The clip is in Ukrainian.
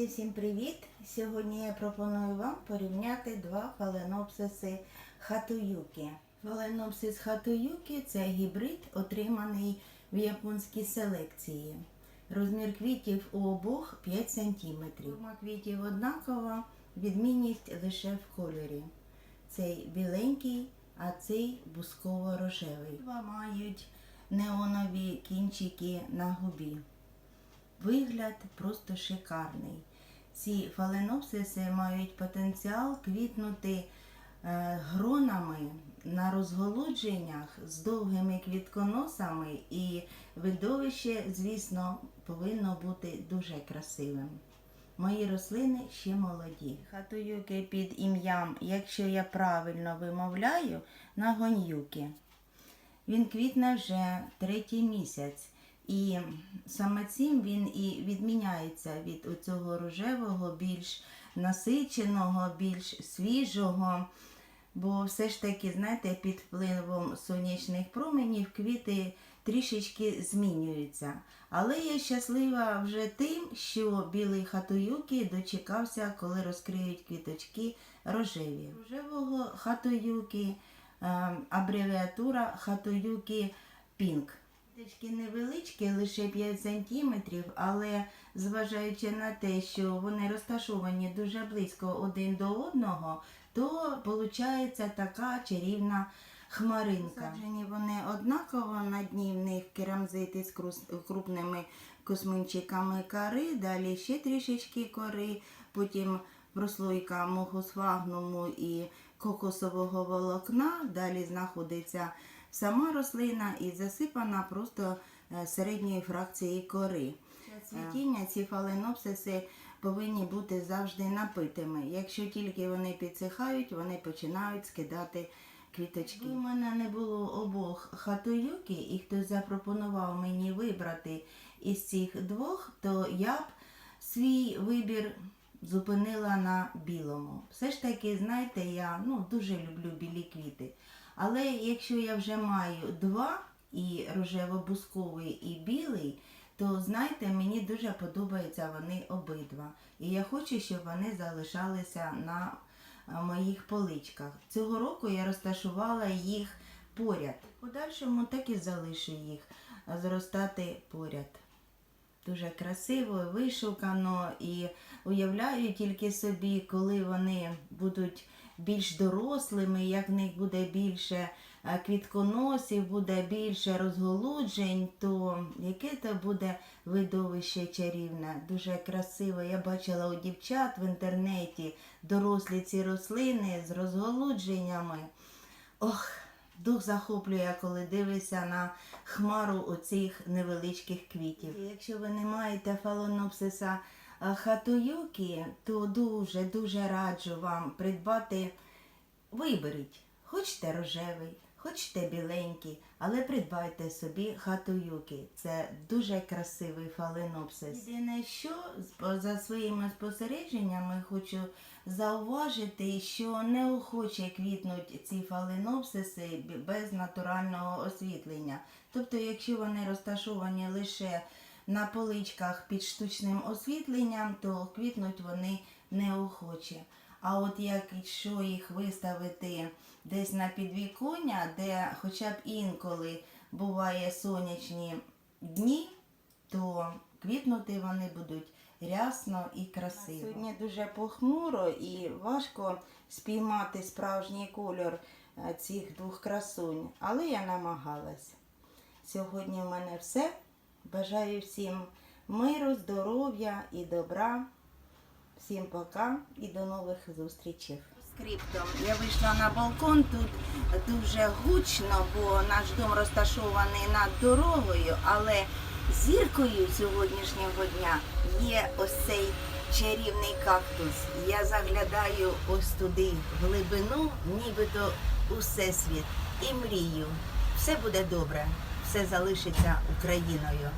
Друзі, всім привіт! Сьогодні я пропоную вам порівняти два фаленопсиси хатуюки. Фаленопсис хатуюки це гібрид, отриманий в японській селекції. Розмір квітів у обох 5 см. Форма квітів однакова, відмінність лише в кольорі. Цей біленький, а цей бусково-рожевий. Два мають неонові кінчики на губі. Вигляд просто шикарний. Ці фаленопсиси мають потенціал квітнути е, гронами на розголудженнях з довгими квітконосами, і видовище, звісно, повинно бути дуже красивим. Мої рослини ще молоді. Хатуюки під ім'ям, якщо я правильно вимовляю, нагонюки. Він квітне вже третій місяць. І саме цим він і відміняється від оцього рожевого, більш насиченого, більш свіжого. Бо все ж таки, знаєте, під впливом сонячних променів квіти трішечки змінюються. Але я щаслива вже тим, що білий хатуюки дочекався, коли розкриють квіточки рожеві. Рожевого хатуюки, е, абревіатура хатуюки Пінк. Квіточки невеличкі, лише 5 см, але зважаючи на те, що вони розташовані дуже близько один до одного, то виходить така чарівна хмаринка. Саджені вони однаково, на дні в них керамзити з крупними косминчиками кори, далі ще трішечки кори, потім прослойка мохосфагнуму і кокосового волокна, далі знаходиться сама рослина і засипана просто е, середньої фракції кори. Цвітіння ці фаленопсиси повинні бути завжди напитими. Якщо тільки вони підсихають, вони починають скидати квіточки. У мене не було обох хатуюки, і хтось запропонував мені вибрати із цих двох, то я б свій вибір зупинила на білому. Все ж таки, знаєте, я ну, дуже люблю білі квіти. Але якщо я вже маю два, і рожево-бусковий, і білий, то знаєте, мені дуже подобаються вони обидва. І я хочу, щоб вони залишалися на моїх поличках. Цього року я розташувала їх поряд. В подальшому так і залишу їх зростати поряд. Дуже красиво, вишукано і уявляю тільки собі, коли вони будуть більш дорослими, як в них буде більше е, квітконосів, буде більше розголуджень, то яке це буде видовище чарівне, дуже красиво. Я бачила у дівчат в інтернеті дорослі ці рослини з розголудженнями. Ох, дух захоплює, коли дивишся на хмару оцих невеличких квітів. Якщо ви не маєте фалонопсиса а, хатуюки, то дуже-дуже раджу вам придбати. Виберіть, хочете рожевий, хочете біленький, але придбайте собі хатуюки. Це дуже красивий фаленопсис. Єдине, що за своїми спостереженнями хочу зауважити, що неохоче квітнуть ці фаленопсиси без натурального освітлення. Тобто, якщо вони розташовані лише на поличках під штучним освітленням, то квітнуть вони неохоче. А от якщо їх виставити десь на підвіконня, де хоча б інколи буває сонячні дні, то квітнути вони будуть рясно і красиво. Сьогодні дуже похмуро і важко спіймати справжній кольор е, цих двох красунь, але я намагалась. Сьогодні в мене все. Бажаю всім миру, здоров'я і добра. Всім пока і до нових зустрічей. Скриптом я вийшла на балкон. Тут дуже гучно, бо наш дом розташований над дорогою, але зіркою сьогоднішнього дня є ось цей чарівний кактус. Я заглядаю ось туди, глибину, нібито у всесвіт, і мрію. Все буде добре, все залишиться Україною.